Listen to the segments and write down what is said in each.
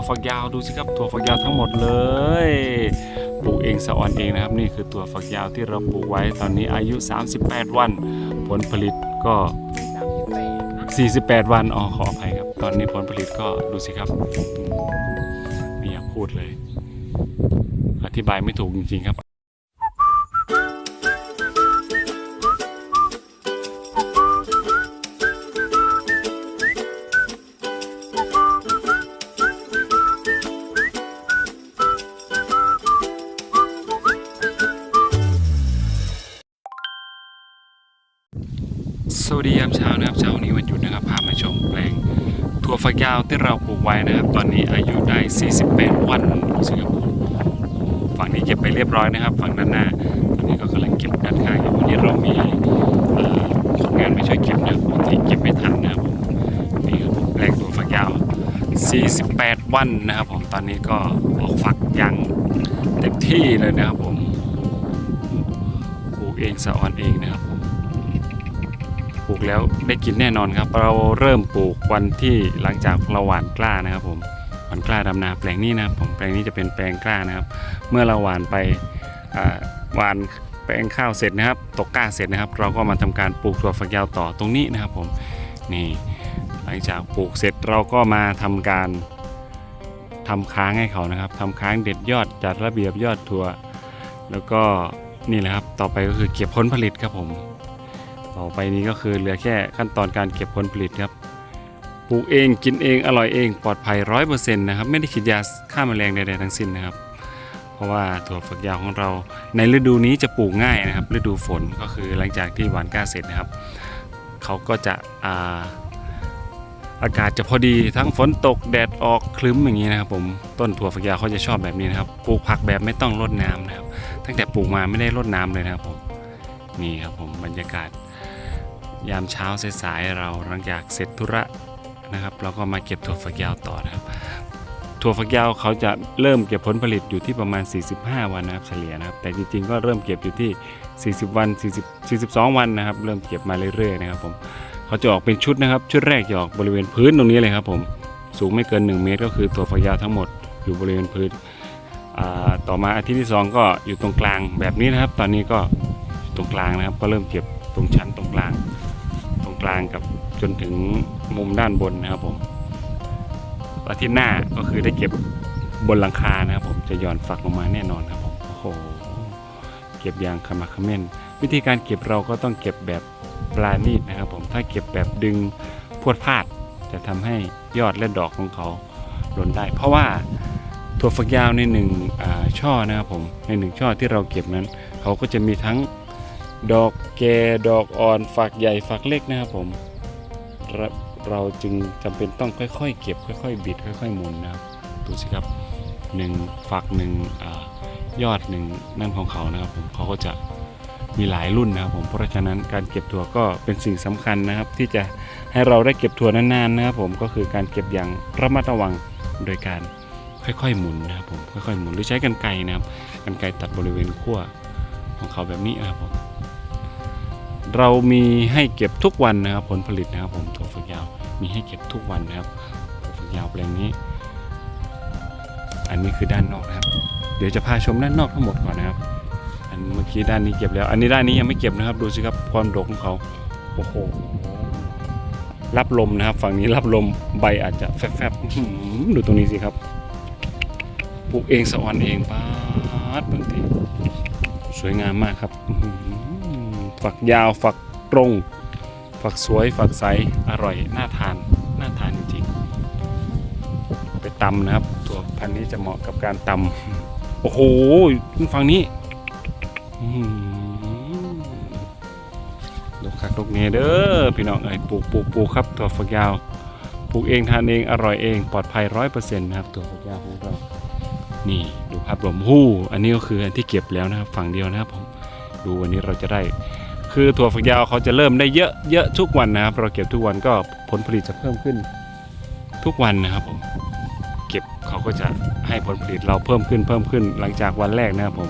วฝักยาวดูสิครับถั่วฝักยาวทั้งหมดเลยปลูกเองสะออนเองนะครับ นี่คือถั่วฝักยาวที่เราปลูกไว้ตอนนี้อายุ 38 วัน ผลผลิตก็ 48 วันอ๋อขออภัยครับ ตอนนี้ผลผลิตก็ดูสิครับไม่อยากพูดเลย อธิบายไม่ถูกจริงๆครับ ยามเช้านะครับเช้านี้วันหยุดนะครับพามาชมแปลงถั่วฝักยาวที่เราปลูกไว้นะครับ ตอนนี้อายุได้ 48 วันสิงคโปรับฝั่งนี้เก็บไปเรียบร้อยนะครับ ฝั่งด้านหน้าตอนนี้ก็กำลังเก็บด้านข้างอยู่วันนี้เรามีคนงานมาช่วยเก็บนะครับางทีเก็บไม่ทันนะครับผมนี่ครับผมแปลงถั่วฝักยาว 48 วันนะครับผมตอนนี้ก็ออกฝักยังเต็มที่เลยนะครับผมปลูกเองสะออนเองนะครับ ลูกแล้วได้กินแน่นอนครับ เราเริ่มปลูกวันที่หลังจากเราหว่านกล้านะครับผมหว่านกล้าดำนาแปลงนี้นะครับผมแปลงนี้จะเป็นแปลงกล้านะครับ เมื่อเราหว่านไปหว่านแปลงข้าวเสร็จนะครับ ตกกล้าเสร็จนะครับ เราก็มาทำการปลูกถั่วฝักยาวต่อตรงนี้นะครับผมนี่หลังจากปลูกเสร็จเราก็มาทำการทำค้างให้เขานะครับทำค้างเด็ดยอดจัดระเบียบยอดถั่ว แล้วก็นี่แหละครับ ต่อไปก็คือเก็บผลผลิตครับผม ต่อไปนี้ก็คือเหลือแค่ขั้นตอนการเก็บผลผลิตครับปลูกเองกินเองอร่อยเองปลอดภัยร้อยเปอร์เซ็นต์นะครับไม่ได้ฉีดยาฆ่าแมลงใดๆทั้งสิ้นนะครับ เพราะว่าถั่วฝักยาวของเราในฤดูนี้จะปลูกง่ายนะครับ ฤดูฝนก็คือหลังจากที่หว่านก้าเสร็จนะครับเขาก็จะอ่าอากาศจะพอดีทั้งฝนตกแดดออกคลึ้มอย่างนี้นะครับผมต้นถั่วฝักยาวเขาจะชอบแบบนี้นะครับปลูกผักแบบไม่ต้องรดน้ำนะครับ ตั้งแต่ปลูกมาไม่ได้รดน้ำเลยนะครับผมนี่ครับผมบรรยากาศ ยามเช้าสายๆเราหลังจากเสร็จธุระนะครับ เราก็มาเก็บถั่วฝักยาวต่อนะครับ ถั่วฝักยาวเขาจะเริ่มเก็บผลผลิตอยู่ที่ประมาณ 45 วันนะครับเฉลี่ยนะครับ แต่จริงๆก็เริ่มเก็บอยู่ที่ 40 วัน 40 42 วันนะครับ เริ่มเก็บมาเรื่อยๆนะครับผมเขาจะออกเป็นชุดนะครับ ชุดแรกจะออกบริเวณพื้นตรงนี้เลยครับผมสูงไม่เกิน 1 เมตร ก็คือถั่วฝักยาวทั้งหมดอยู่บริเวณพื้นต่อมาอาทิตย์ที่ 2 ก็อยู่ตรงกลางแบบนี้นะครับ ตอนนี้ก็ตรงกลางนะครับ ก็เริ่มเก็บตรงชั้นตรงกลาง กลางกับจนถึงมุมด้านบนนะครับผมอาทิตย์หน้าก็คือได้เก็บบนหลังคานะครับผมจะหย่อนฝักลงมาแน่นอนครับผมโอ้โหเก็บอย่างขมักเขม้น วิธีการเก็บเราก็ต้องเก็บแบบปราณีตนะครับผมถ้าเก็บแบบดึงพวดพลาด จะทำให้ยอดและดอกของเขาหล่นได้ เพราะว่าถั่วฝักยาวในหนึ่งอาช่อนะครับผมในหนึ่งช่อที่เราเก็บนั้น เขาก็จะมีทั้ง ดอกแก่ดอกอ่อนฝักใหญ่ฝักเล็กนะครับผมเราเราจึงจำเป็นต้องค่อยๆ เก็บค่อยๆ บิดค่อยๆหมุนนะครับดูสิครับหนึ่งฝักหนึ่งอยอดหนึ่งนั่นของเขานะครับผมเขาก็จะมีหลายรุ่นนะครับผมเพราะฉะนั้นการเก็บถั่วก็เป็นสิ่งสำคัญนะครับ ที่จะให้เราได้เก็บถั่วนานๆนะครับผมก็คือการเก็บอย่างระมัดระวังโดยการค่อยๆหมุนนะครับผมค่อยๆหมุนหรือใช้กรรไกนะครับกรรไกตัดบริเวณขั้ว ของเขาแบบนี้นะครับผมเรามีให้เก็บทุกวันนะครับ ผลผลิตนะครับผมถั่วฝักยาวมีให้เก็บทุกวันนะครับถั่วฝักยาวแปลงนี้ อันนี้คือด้านนอกนะครับ เดี๋ยวจะพาชมด้านนอกทั้งหมดก่อนนะครับ อันเมื่อกี้ด้านนี้เก็บแล้ว อันนี้ด้านนี้ยังไม่เก็บนะครับ ดูสิครับความดกของเขาโอ้โหรับลมนะครับ ฝั่งนี้รับลมใบอาจจะแฟบๆดูตรงนี้สิครับปลูกเองสะออนเองป้าดบางที สวยงามมากครับฝักยาวฝักตรง ฝักสวยฝักใสอร่อยน่าทานน่าทานจริงๆไปตำนะครับ ตัวพันธุ์นี้จะเหมาะกับการตำโอ้โหฝั่งนี้อื้อหือดกคักดกเนเด้อพี่น้องเอ้ยปลูกปลูกปลูกครับ ตัวฝักยาวปลูกเองทานเองอร่อยเองปลอดภัยร้อยเปอร์เซ็นต์นะครับ ตัวฝักยาวของเรา นี่ดูภาพรวมหู้อันนี้ก็คืออันที่เก็บแล้วนะครับฝั่งเดียวนะครับผมดูวันนี้เราจะได้ คือถั่วฝักยาวเขาจะเริ่มได้เยอะเยอะทุกวันนะครับเราเก็บทุกวันก็ผลผลิตจะเพิ่มขึ้น ทุกวันนะครับผมเก็บเขาก็จะให้ผลผลิตเราเพิ่มขึ้นเพิ่มขึ้นหลังจากวันแรกนะครับผม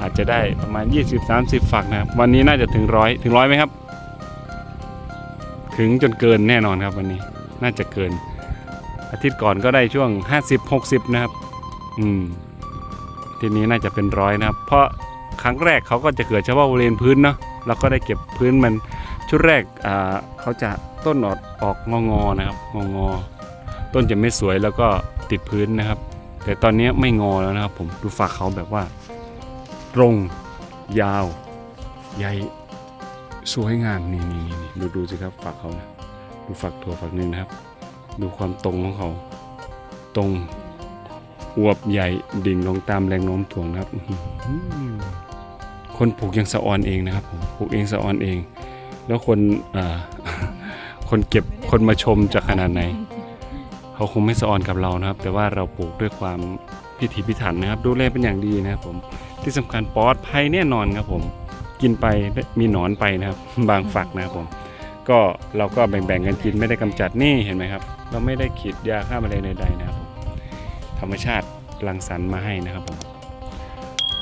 อาจจะได้ประมาณ 20-30 ฝักนะครับวันนี้น่าจะถึงร้อยถึงร้อยไหมครับ ถึงจนเกินแน่นอนครับวันนี้น่าจะเกิน อาทิตย์ก่อนก็ได้ช่วง 50 60 นะครับ อืม ทีนี้น่าจะเป็นร้อยนะครับ เพราะครั้งแรกเขาก็จะเกิดเฉพาะบริเวณพื้นเนาะเราก็ได้เก็บพื้นมันชุดแรกอ่าเขาจะต้นออกออกงองอๆนะครับงองอๆต้นจะไม่สวยแล้วก็ติดพื้นนะครับ แต่ตอนนี้ไม่งอแล้วนะครับ ผมดูฝักเขาแบบว่า ตรงยาว ใหญ่สวยงามนี่นี่นี่ดูดูสิครับฝักเขานะดูฝักถั่วฝักหนึ่งนะครับ ดูความตรงของเขา ตรง วบใหญ่ดิ่งลงตามแรงโน้มถ่วงนะครับ คนปลูกยังสะออนเองนะครับผมปลูกเองสะออนเอง แล้วคนคนเก็บคนมาชมจะขนาดไหน เขาคงไม่สะออนกับเรานะครับ แต่ว่าเราปลูกด้วยความพิถีพิถันนะครับ ดูแลเป็นอย่างดีนะครับผมที่สำคัญปลอดภัยแน่นอนครับผม กินไปมีหนอนไปนะครับ บางฝักนะครับผม ก็เราก็แบ่งๆกันกินไม่ได้กำจัดนี่เห็นไหมครับ เราไม่ได้ขีดยาฆ่าแมลงใดๆนะครับ ธรรมชาติรังสรรค์มาให้นะครับผม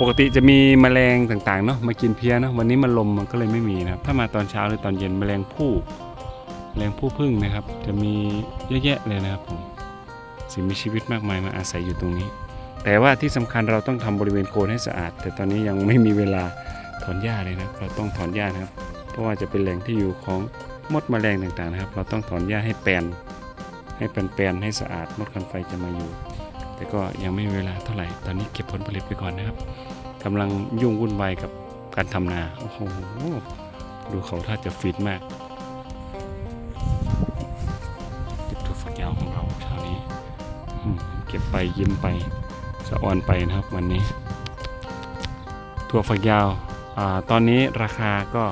ปกติจะมีแมลงต่างๆเนาะมากินเพี้ยเนาะวันนี้มันลมมันก็เลยไม่มีนะครับ ถ้ามาตอนเช้าหรือตอนเย็นแมลงผู้แมลงผู้พึ่งนะครับ จะมีเยอะแยะเลยนะครับผมสิ่งมีชีวิตมากมายมาอาศัยอยู่ตรงนี้ แต่ว่าที่สำคัญเราต้องทำบริเวณโคนให้สะอาด แต่ตอนนี้ยังไม่มีเวลาถอนหญ้าเลยนะเราต้องถอนหญ้านะครับ เพราะว่าจะเป็นแหล่งที่อยู่ของมดแมลงต่างๆนะครับ เราต้องถอนหญ้าให้แปลนให้เป็นแปลนให้สะอาดมดคันไฟจะมาอยู่ แต่ก็ยังไม่มีเวลาเท่าไหร่ ตอนนี้เก็บผลผลิตไปก่อนนะครับกำลังยุ่งวุ่นวายกับการทำนา โอ้โห ดูเขาถ้าจะฟิตมากเก็บถั่วฝักยาวของเราเช้านี้เก็บไปยิ้มไปสะออนไปนะครับวันนี้ ถั่วฝักยาวอตอนนี้ราคาก็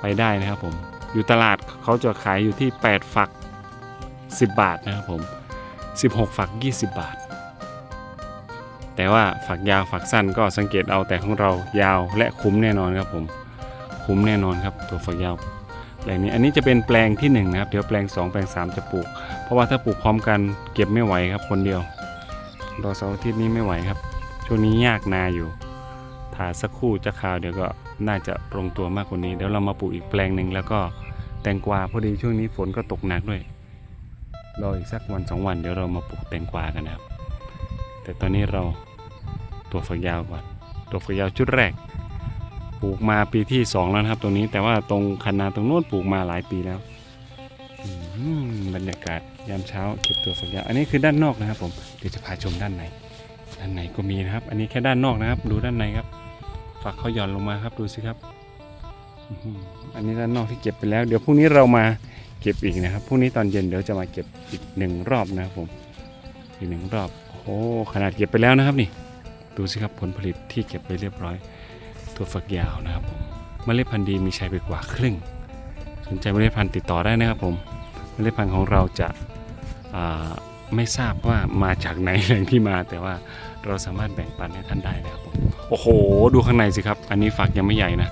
ไปได้นะครับผม อยู่ตลาดเขาจะขายอยู่ที่ 8 ฝัก 10 บาทนะครับผม 16 ฝัก 20 บาท แต่ว่าฝักยาวฝักสั้นก็สังเกตเอาแต่ของเรายาวและคุ้มแน่นอนครับผมคุ้มแน่นอนครับตัวฝักยาวแปลงนี้อันนี้จะเป็นแปลงที่1นะครับเดี๋ยวแปลง 2 แปลง 3 จะปลูก เพราะว่าถ้าปลูกพร้อมกันเก็บไม่ไหวครับคนเดียวรอเสาร์อาทิตย์นี้ไม่ไหวครับ ช่วงนี้ยากนาอยู่ถ้าสักครู่จะข่าวเดี๋ยวก็น่าจะลงตัวมากกว่านี้เดี๋ยวเรามาปลูกอีกแปลงหนึ่งแล้วก็แตงกวาพอดีช่วงนี้ฝนก็ตกหนักด้วย รออีกสักวันสองวันเดี๋ยวเรามาปลูกแตงกวากันนะครับ แต่ตอนนี้เราตัวฝักยาวก่อนตัวฝักยาวชุดแรก ปลูกมาปีที่สองแล้วนะครับตรงนี้แต่ว่าตรงคันนาตรงโน้นปลูกมาหลายปีแล้วบรรยากาศยามเช้าเก็บตัวฝักยาวอันนี้คือด้านนอกนะครับผมเดี๋ยวจะพาชมด้านในด้านในก็มีนะครับ อันนี้แค่ด้านนอกนะครับ ดูด้านในครับฝักเขาหย่อนลงมาครับดูสิครับอันนี้ด้านนอกที่เก็บไปแล้ว เดี๋ยวพรุ่งนี้เรามา เก็บอีกนะครับพรุ่งนี้ตอนเย็นเดี๋ยวจะมาเก็บอีกหนึ่งรอบนะครับผมอีกหนึ่งรอบโอ้ขนาดเก็บไปแล้วนะครับนี่ ดูสิครับผลผลิตที่เก็บไปเรียบร้อย ตัวฝักยาวนะครับผมเมล็ดพันธุ์ดีมีใช้ไปกว่าครึ่ง สนใจเมล็ดพันธุ์ติดต่อได้นะครับผมเมล็ดพันธุ์ของเราจะาไม่ทราบว่ามาจากไหนแหล่งที่มา แต่ว่าเราสามารถแบ่งปันให้ท่านได้นะครับผมโอ้โห ดูข้างในสิครับ อันนี้ฝักยังไม่ใหญ่นะ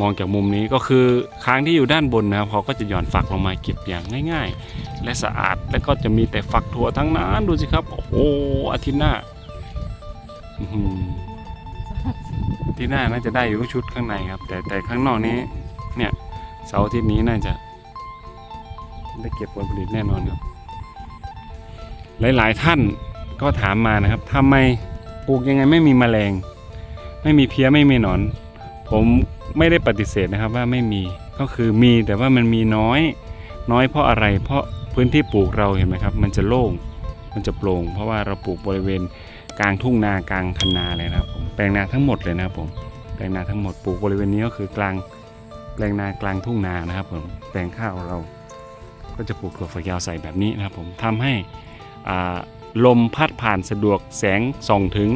มองจากมุมนี้ก็คือค้างที่อยู่ด้านบนนะครับเขาก็จะหย่อนฝักลงมาเก็บอย่างง่าย ๆ และสะอาดและก็จะมีแต่ฝักถั่วทั้งนั้นดูสิครับ โอ้โหอาทิตย์หน้าอาทิตย์หน้าน่าจะได้อยู่ชุดข้างในครับ แต่แต่ข้างนอกนี้ เนี่ยเสาร์อาทิตย์นี้น่าจะ ได้เก็บผลผลิตแน่นอนครับ หลายๆท่านก็ถามมานะครับทำไมปลูกยังไงไม่มีแมลง ไม่มีเพี้ยไม่มีหนอน ผม ไม่ได้ปฏิเสธนะครับว่าไม่มีก็คือมีแต่ว่ามันมีน้อย น้อยเพราะอะไร เพราะพื้นที่ปลูกเราเห็นไหมครับ มันจะโล่งมันจะโปร่ง เพราะว่าเราปลูกบริเวณกลางทุ่งนากลางคันนาเลยนะครับผมแปลงนาทั้งหมดเลยนะครับผมแปลงนาทั้งหมดปลูกบริเวณนี้ก็คือกลางแปลงนากลางทุ่งนานะครับผมแปลงข้าวเรา ก็จะปลูกถั่วฝักยาวใส่แบบนี้นะครับผมทำให้อ่าลมพัดผ่านสะดวกแสงส่องถึง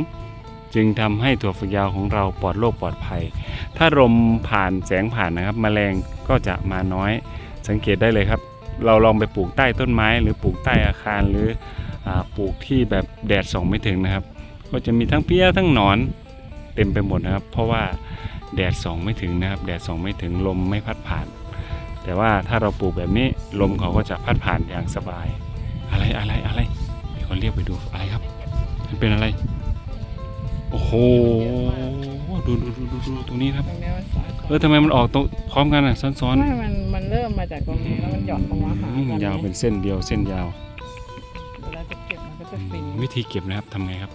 จึงทำให้ถั่วฝักยาวของเราปลอดโรคปลอดภัย ถ้าลมผ่านแสงผ่านนะครับแมลงก็จะมาน้อย สังเกตได้เลยครับ เราลองไปปลูกใต้ต้นไม้ หรือปลูกใต้อาคารหรืออปลูกที่แบบแดดส่องไม่ถึงนะครับ ก็จะมีทั้งเพี้ยทั้งหนอนเต็มไปหมดนะครับ เพราะว่าแดดส่องไม่ถึงนะครับ แดดส่องไม่ถึงลมไม่พัดผ่าน แต่ว่าถ้าเราปลูกแบบนี้ลมเขาก็จะพัดผ่านอย่างสบาย อะไรอะไรอะไรมีคนเรียกไปดูอะไรครับ มันเป็นอะไร หดูดูดูดูดูตรงนี้ครับ ตรงเนี้ยมันสายเออทำไมมันออกตรงพร้อมกันอะซ้อนไม่มันมันเริ่มมาจากตรงนี้แล้วมันหย่อนลงมาหาๆอืมกันยาวเป็นเส้นเดียวเส้นยาววิธีเก็บนะครับทำไงครับ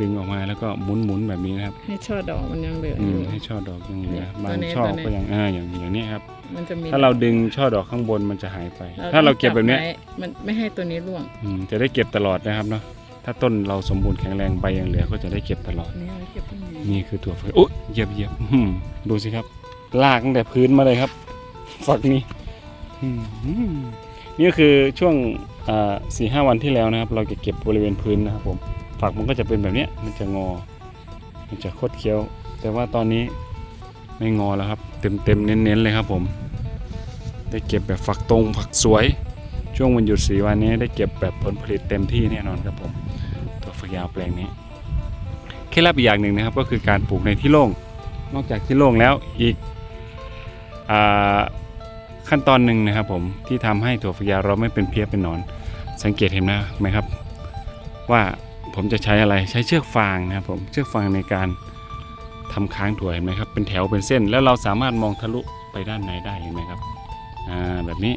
ดึงออกมาแล้วก็หมุนหมุนๆแบบนี้นะครับให้ช่อดอกมันยังเหลืออือมยู่ ให้ช่อดอกยังเหลือเนี่ยบางตัวนี้ช่อตัวนี้ ก็ยังอ่าอย่างอย่างนี้ครับ มันจะมีถ้าเราดึงช่อดอกข้างบนมันจะหายไป ถ้าเราเก็บแบบเนี้ยจัไว้มันไม่ให้ตัวนี้ร่วง อืมจะได้เก็บตลอดนะครับเนาะ ถ้าต้นเราสมบูรณ์แข็งแรงใบยังเหลือก็จะได้เก็บตลอดนี่เราเก็บตรงนี้นี่คือตัวไฟโอ้ยเหยียบเหยียบอื้อหือดูสิครับ ลากตั้งแต่พื้นมาเลยครับฝักนี้อื้อหือนี่ก็คือช่วงสี่ห้าวันที่แล้วนะครับ เราจะเก็บบริเวณพื้นนะครับผมฝักมันก็จะเป็นแบบเนี้ยมันจะงอ มันจะคดเคี้ยว แต่ว่าตอนนี้ไม่งอแล้วครับ เต็มเต็มๆเน้นๆเลยครับผม ได้เก็บแบบฝักตรงฝักสวย ช่วงวันหยุดสีวันนี้ได้เก็บแบบผลผลิตเต็มที่แน่นอนครับผมตัว ฝักยาวแปลงนี้เคล็ดลับอีกอย่างหนึ่งนะครับก็คือการปลูกในที่โล่ง นอกจากที่โล่งแล้วอีกอขั้นตอนหนึ่งนะครับผมที่ทำให้ถั่วฝักยาวเราไม่เป็นเพี้ยเป็นหนอน สังเกตเห็นนะไหมครับ ว่าผมจะใช้อะไรใช้เชือกฟางนะครับผมเชือกฟางในการทำค้างถั่วเห็นไหมครับเป็นแถวเป็นเส้น แล้วเราสามารถมองทะลุไปด้านในได้เห็นไหมครับอ่าแบบนี้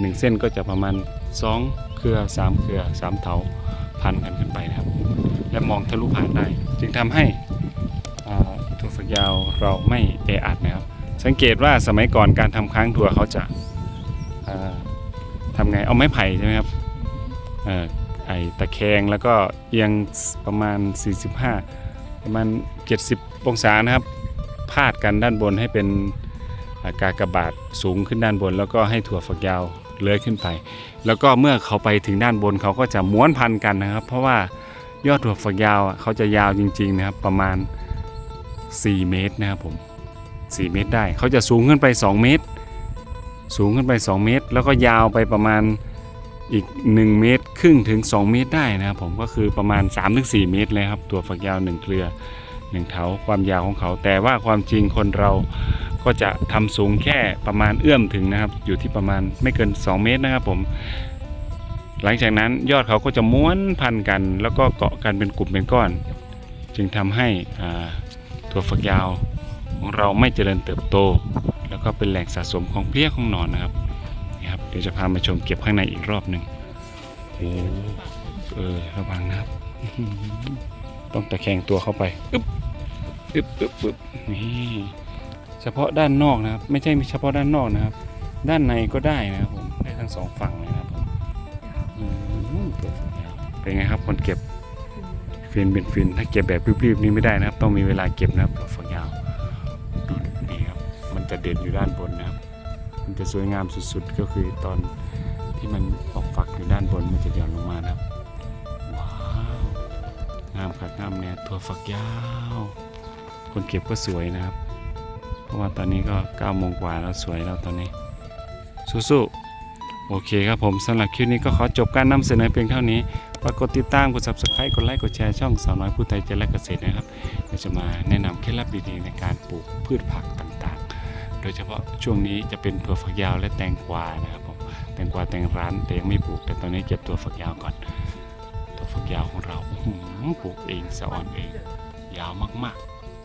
หนึ่งเส้นก็จะประมาณสองเครือสามเครือสามเถา พันกันขึ้นไปนะครับ และมองทะลุผ่านได้ จึงทำให้ถั่วฝักยาวเราไม่แออัดนะครับ สังเกตว่าสมัยก่อนการทำค้างถั่วเขาจะอ่าทำไงเอาไม้ไผ่ใช่ไหมครับเอ่อไอตะแคงแล้วก็เอียงประมาณ 45 ประมาณ 70 องศานะครับพาดกันด้านบนให้เป็นอ่ากากบาทสูงขึ้นด้านบน แล้วก็ให้ถั่วฝักยาว เลื้อยขึ้นไป แล้วก็เมื่อเขาไปถึงด้านบนเขาก็จะม้วนพันกันนะครับ เพราะว่ายอดถั่วฝักยาวเขาจะยาวจริง ๆนะครับ ประมาณ 4 เมตรนะครับผม 4 เมตรได้ เขาจะสูงขึ้นไป 2 เมตร สูงขึ้นไป 2 เมตร แล้วก็ยาวไปประมาณอีก 1 เมตร ครึ่งถึง 2 เมตรได้นะครับผมก็คือประมาณ 3-4 เมตรเลยครับ ตัวฝักยาว 1 เครือ1เถาความยาวของเขา แต่ว่าความจริงคนเรา ก็จะทำสูงแค่ประมาณเอื้อมถึงนะครับ อยู่ที่ประมาณไม่เกิน 2 เมตรนะครับผม หลังจากนั้นยอดเขาก็จะม้วนพันกัน แล้วก็เกาะกันเป็นกลุ่มเป็นก้อน จึงทำให้อ่าถั่วฝักยาวของเราไม่เจริญเติบโต แล้วก็เป็นแหล่งสะสมของเพลี้ยของหนอนนะครับนี่ครับเดี๋ยวจะพามาชมเก็บข้างในอีกรอบหนึ่งโอ้เออระวังนะครับ ต้องตะแคงตัวเข้าไปอึ๊บอึ๊บอึ๊บอึ๊บนี่ เฉพาะด้านนอกนะครับ ไม่ใช่เฉพาะด้านนอกนะครับ ด้านในก็ได้นะครับผมได้ทั้งสองฝั่งเลยนะครับผมเป็นไงครับคนเก็บฟินเป็นฟินถ้าเก็บแบบรีบๆนี่ไม่ได้นะครับ ต้องมีเวลาเก็บนะครับตัวฝักยาวดูนี่ครับมันจะเด่นอยู่ด้านบนนะครับ มันจะสวยงามสุดๆก็คือตอนที่มันออกฝักอยู่ด้านบนมันจะหย่อนลงมานะครับว้าวงามขัดงามเนี่ยตัวฝักยาว คนเก็บก็สวยนะครับ เพราะว่าตอนนี้ก็9โมงกว่าแล้วสวยแล้วตอนนี้ สู้ๆ โอเคครับผมสำหรับคลิปนี้ก็ขอจบการนำเสนอเพียงเท่านี้ฝากกดติดตาม กด subscribe กดไลค์ กดแชร์ช่องสาวน้อยผู้ไทยเจริญเกษตรนะครับเดี๋ยวจะมาแนะนำเคล็ดลับดีๆในการปลูกพืชผักต่างๆ โดยเฉพาะช่วงนี้จะเป็นถั่วฝักยาวและแตงกวานะครับผม แตงกวาแตงร้านแต่ยังไม่ปลูก แต่ตอนนี้เก็บตัวฝักยาวก่อน ตัวฝักยาวของเราปลูกเองสะอ่อนเอง ยาวมากๆ